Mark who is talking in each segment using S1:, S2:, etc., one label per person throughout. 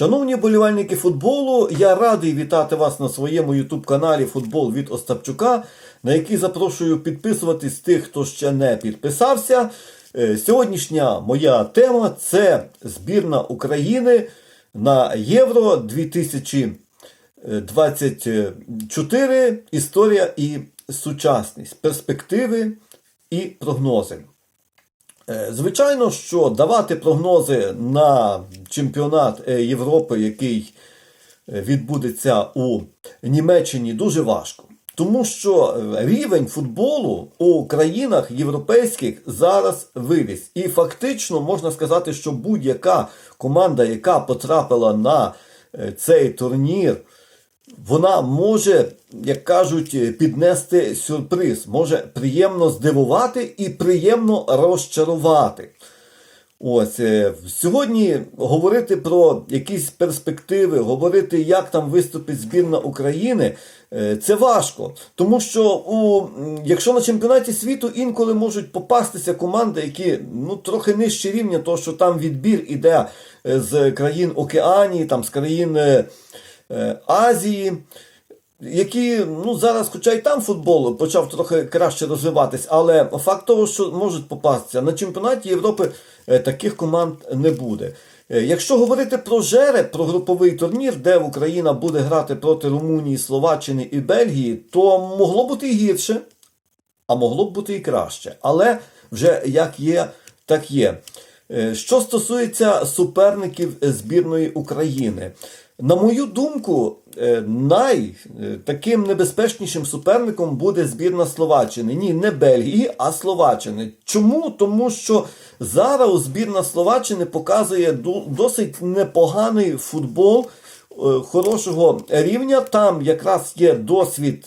S1: Шановні болівальники футболу, я радий вітати вас на своєму ютуб-каналі Футбол від Остапчука, на який запрошую підписуватись тих, хто ще не підписався. Е, Сьогоднішня моя тема це збірна України на Євро 2024. Історія і сучасність, перспективи і прогнози. Е, Звичайно, що давати прогнози на чемпіонат е, Європи, який е, відбудеться у Німеччині, дуже важко. Тому що рівень футболу у країнах європейських зараз виріс. І фактично можна сказати, що будь-яка команда, яка потрапила на цей турнір, вона може, як кажуть, піднести сюрприз, може приємно здивувати і приємно розчарувати. Ось е, сьогодні говорити про якісь перспективи, говорити, як там виступить збірна України, е, це важко. Тому що у, якщо на чемпіонаті світу інколи можуть попастися команди, які ну, трохи нижче рівня, того, що там відбір іде е, з країн Океанії, там, з країн Азії які ну зараз, хоча й там футбол почав трохи краще розвиватись, але факт того, що можуть попастися на чемпіонаті Європи е, таких команд не буде. Е, Якщо говорити про жереб, про груповий турнір, де Україна буде грати проти Румунії, Словаччини і Бельгії, то могло бути і гірше, а могло б бути і краще. Але вже як є, так є. Е, Що стосується суперників збірної України, на мою думку, е, най е, таким небезпечнішим суперником буде збірна Словаччини. Ні, не Бельгії, а Словаччини. Чому? Тому що зараз збірна Словаччини показує досить непоганий футбол хорошого рівня. Там якраз є досвід.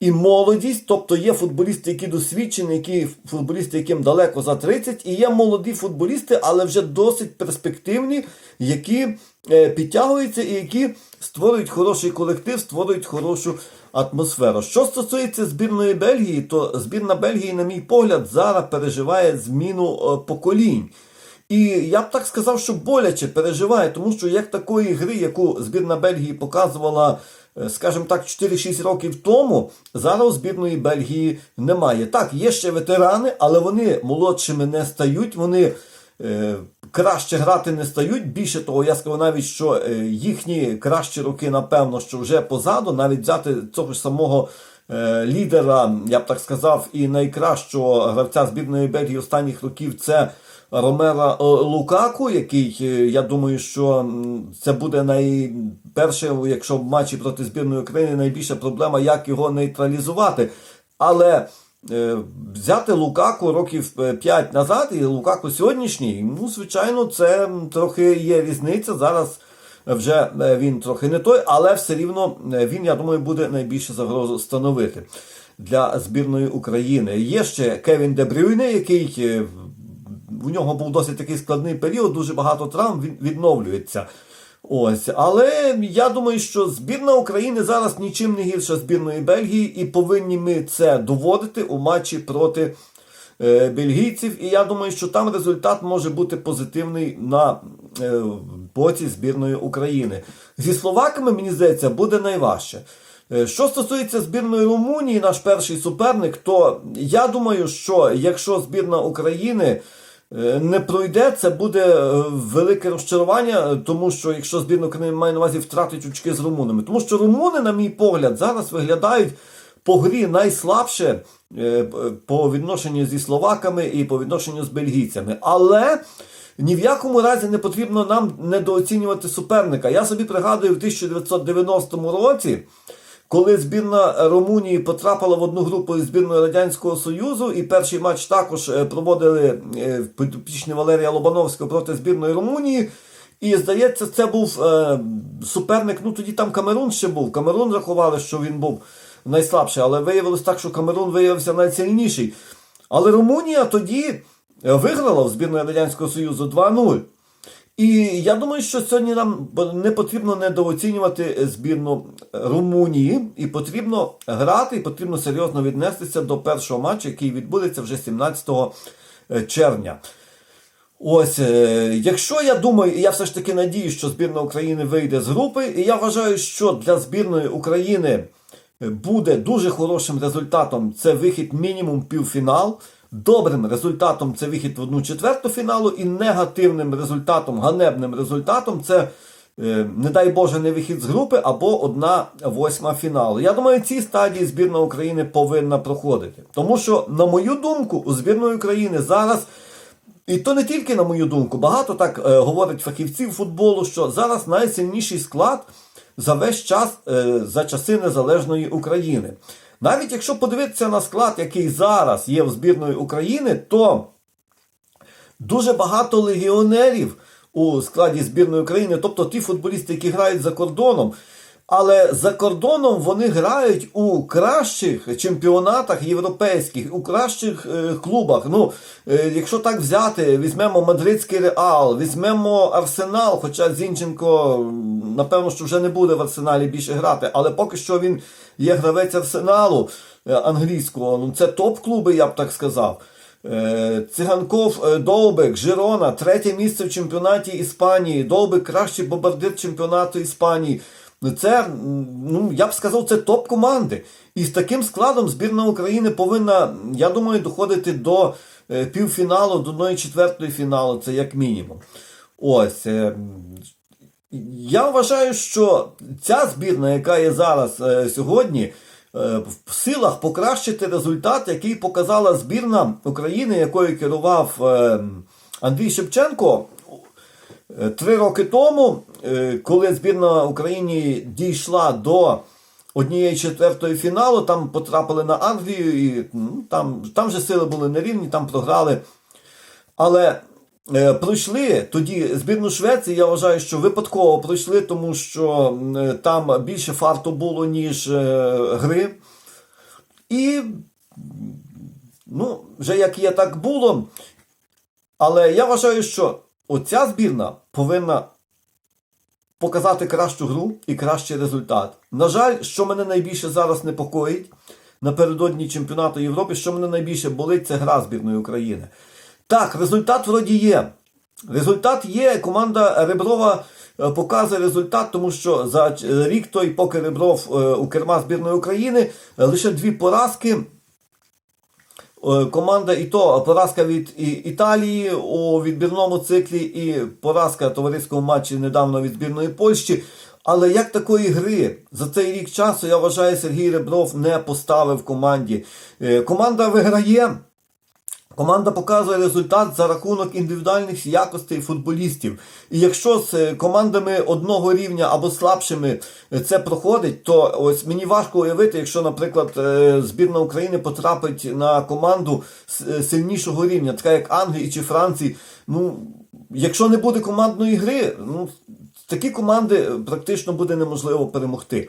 S1: І молодість, тобто є футболісти, які досвідчені, які футболісти, яким далеко за 30, і є молоді футболісти, але вже досить перспективні, які е, підтягуються і які створюють хороший колектив, створюють хорошу атмосферу. Що стосується збірної Бельгії, то збірна Бельгії, на мій погляд, зараз переживає зміну е, поколінь. І я б так сказав, що боляче переживає, тому що як такої гри, яку збірна Бельгії показувала, скажімо так, 4-6 років тому, зараз збірної Бельгії немає. Так, є ще ветерани, але вони молодшими не стають, вони е, краще грати не стають. Більше того, я скажу навіть, що е, їхні кращі роки, напевно, що вже позаду, навіть взяти цього ж самого. е, Лідера, я б так сказав, і найкращого гравця збірної Бельгії останніх років це Ромера е, Лукаку, який, е, я думаю, що це буде найперше, якщо в матчі проти збірної України найбільша проблема, як його нейтралізувати. Але е, взяти Лукаку років 5 назад і Лукаку сьогоднішній, ну, звичайно, це трохи є різниця. Зараз вже він трохи не той, але все рівно він, я думаю, буде найбільше загрозу становити для збірної України. Є ще Кевін Дебрюйне, який у нього був досить такий складний період, дуже багато травм він відновлюється. Ось, але я думаю, що збірна України зараз нічим не гірша збірної Бельгії, і повинні ми це доводити у матчі проти е, бельгійців. І я думаю, що там результат може бути позитивний на е, боці збірної України. Зі словаками, мені здається, буде найважче. Е, Що стосується збірної Румунії, наш перший суперник, то я думаю, що якщо збірна України не пройде, це буде е, велике розчарування, е, тому що якщо збірна України має на увазі втратить очки з румунами. Тому що румуни, на мій погляд, зараз виглядають по грі найслабше е, по відношенню зі словаками і по відношенню з бельгійцями. Але ні в якому разі не потрібно нам недооцінювати суперника. Я собі пригадую в 1990 році. Коли збірна Румунії потрапила в одну групу із збірною Радянського Союзу, і перший матч також е, проводили е, підопічні Валерія Лобановського проти збірної Румунії. І здається, це був е, суперник. Ну тоді там Камерун ще був. Камерун рахували, що він був найслабший, але виявилось так, що Камерун виявився найсильніший. Але Румунія тоді е, виграла в збірної Радянського Союзу 2-0. І я думаю, що сьогодні нам не потрібно недооцінювати збірну Румунії, і потрібно грати, і потрібно серйозно віднестися до першого матчу, який відбудеться вже 17 червня. Ось, е, якщо я думаю, я все ж таки надію, що збірна України вийде з групи, і я вважаю, що для збірної України буде дуже хорошим результатом це вихід мінімум півфінал. Добрим результатом це вихід в одну четверту фіналу, і негативним результатом, ганебним результатом це, е, не дай Боже, не вихід з групи або одна восьма фіналу. Я думаю, ці стадії збірна України повинна проходити. Тому що, на мою думку, у збірної України зараз. І то не тільки на мою думку, багато так е, говорять фахівців футболу, що зараз найсильніший склад за весь час е, за часи незалежної України. Навіть якщо подивитися на склад, який зараз є в збірної України, то дуже багато легіонерів у складі збірної України, тобто ті футболісти, які грають за кордоном. Але за кордоном вони грають у кращих чемпіонатах європейських, у кращих е, клубах. Ну, е, якщо так взяти, візьмемо Мадридський Реал, візьмемо Арсенал, хоча Зінченко, напевно, що вже не буде в Арсеналі більше грати, але поки що він є гравець Арсеналу е, англійського. Ну, це топ-клуби, я б так сказав. Е, Циганков, е, Довбек, Жирона, третє місце в чемпіонаті Іспанії. Довбек кращий бомбардир чемпіонату Іспанії. Ну, Це, ну, я б сказав, це топ-команди. І з таким складом збірна України повинна, я думаю, доходити до е, півфіналу, до 1-4 фіналу, це як мінімум. Ось. е, я вважаю, що ця збірна, яка є зараз е, сьогодні, в силах покращити результат, який показала збірна України, якою керував е, Андрій Шевченко. Е, Три роки тому, е, коли збірна України дійшла до однієї четвертої фіналу, там потрапили на Англію, і ну, там, там же сили були нерівні, там програли. Але е, пройшли тоді збірну Швеції, я вважаю, що випадково пройшли, тому що е, там більше фарту було, ніж е, гри. І ну, вже як є, так було. Але я вважаю, що оця збірна повинна показати кращу гру і кращий результат. На жаль, що мене найбільше зараз непокоїть напередодні чемпіонату Європи, що мене найбільше болить, це гра збірної України. Так, результат вроді є. Результат є. Команда Реброва е, показує результат, тому що за рік той, поки Ребров е, у керма збірної України, е, лише дві поразки. Е, Команда і то поразка від Італії у відбірному циклі і поразка товариського матчі недавно від збірної Польщі. Але як такої гри за цей рік часу, я вважаю, Сергій Ребров не поставив команді. Е, Команда виграє. Команда показує результат за рахунок індивідуальних якостей футболістів. І якщо з е, командами одного рівня або слабшими е, це проходить, то ось мені важко уявити, якщо, наприклад, е, збірна України потрапить на команду сильнішого рівня, така як Англії чи Франції. Ну, якщо не буде командної гри, ну такі команди практично буде неможливо перемогти.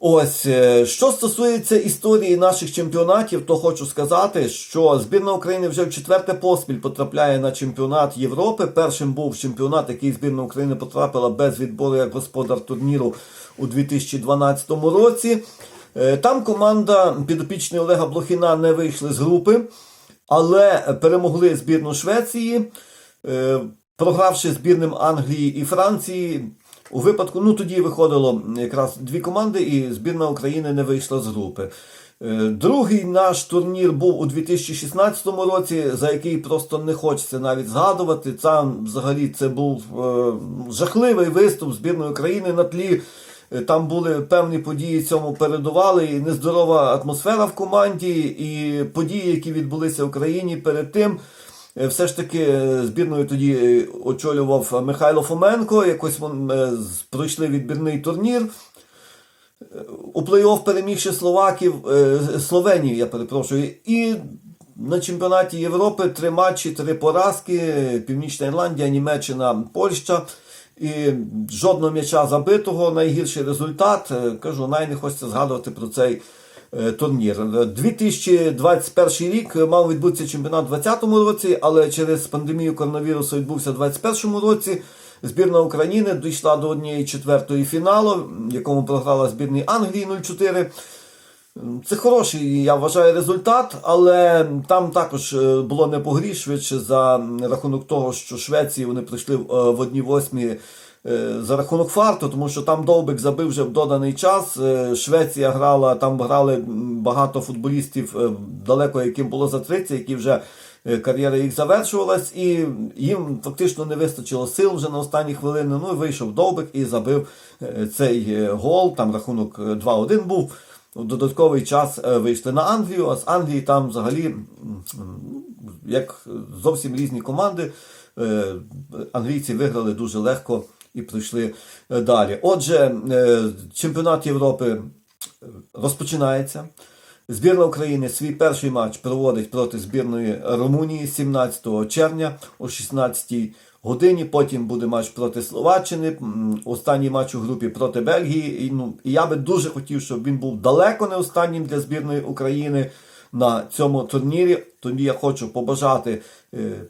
S1: Ось, е, що стосується історії наших чемпіонатів, то хочу сказати, що збірна України вже в четверте поспіль потрапляє на чемпіонат Європи. Першим був чемпіонат, який збірна України потрапила без відбору як господар турніру у 2012 році. Е, Там команда підопічної Олега Блохіна не вийшли з групи, але перемогли збірну Швеції, е, програвши збірним Англії і Франції. У випадку, ну тоді виходило якраз дві команди, і збірна України не вийшла з групи. Е, Другий наш турнір був у 2016 році, за який просто не хочеться навіть згадувати. Там взагалі це був е, жахливий виступ збірної України на тлі. е, Там були певні події цьому передували, і нездорова атмосфера в команді, і події, які відбулися в Україні перед тим. Е, Все ж таки е, збірною тоді е, очолював Михайло Фоменко. Якось пройшли відбірний турнір. У плей-офф перемігши Словаків, Словенію, я перепрошую. І на чемпіонаті Європи три матчі, три поразки: Північна Ірландія, Німеччина, Польща. І жодного м'яча забитого, найгірший результат. Кажу, най не хочеться згадувати про цей турнір. Е, 2021 рік мав відбутися чемпіонат у 2020 році, але через пандемію коронавірусу відбувся у 2021 році. Збірна України дійшла до однієї четвертої фіналу, в якому програла збірні Англії 0-4. Це хороший, я вважаю, результат, але там також е, було не по грі, швидше за рахунок того, що Швеції вони прийшли е, в одній восьмі е, за рахунок фарту, тому що там Довбик забив вже в доданий час. Е, Швеція грала, там грали багато футболістів, е, далеко яким було за 30, які вже е, кар'єра їх завершувалась, і їм фактично не вистачило сил вже на останні хвилини. Ну і вийшов Довбик і забив е, цей е, гол. Там рахунок е, 2-1 був. У додатковий час е, вийшли на Англію, а з Англії там взагалі як зовсім різні команди. Е, Англійці виграли дуже легко і пройшли е, далі. Отже, е, чемпіонат Європи е, розпочинається. Збірна України свій перший матч проводить проти збірної Румунії 17 червня о 16 годині. Потім буде матч проти Словаччини. Останній матч у групі проти Бельгії. І, ну, і я би дуже хотів, щоб він був далеко не останнім для збірної України на цьому турнірі. Тоді я хочу побажати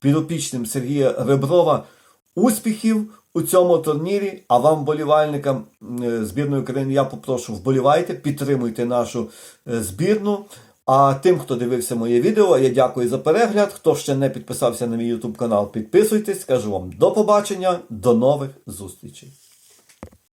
S1: підопічним Сергія Реброва успіхів у цьому турнірі. А вам, вболівальникам е, збірної України, я попрошу вболівайте, підтримуйте нашу е, збірну. А тим, хто дивився моє відео, я дякую за перегляд. Хто ще не підписався на мій YouTube канал, підписуйтесь. Скажу вам до побачення, до нових зустрічей.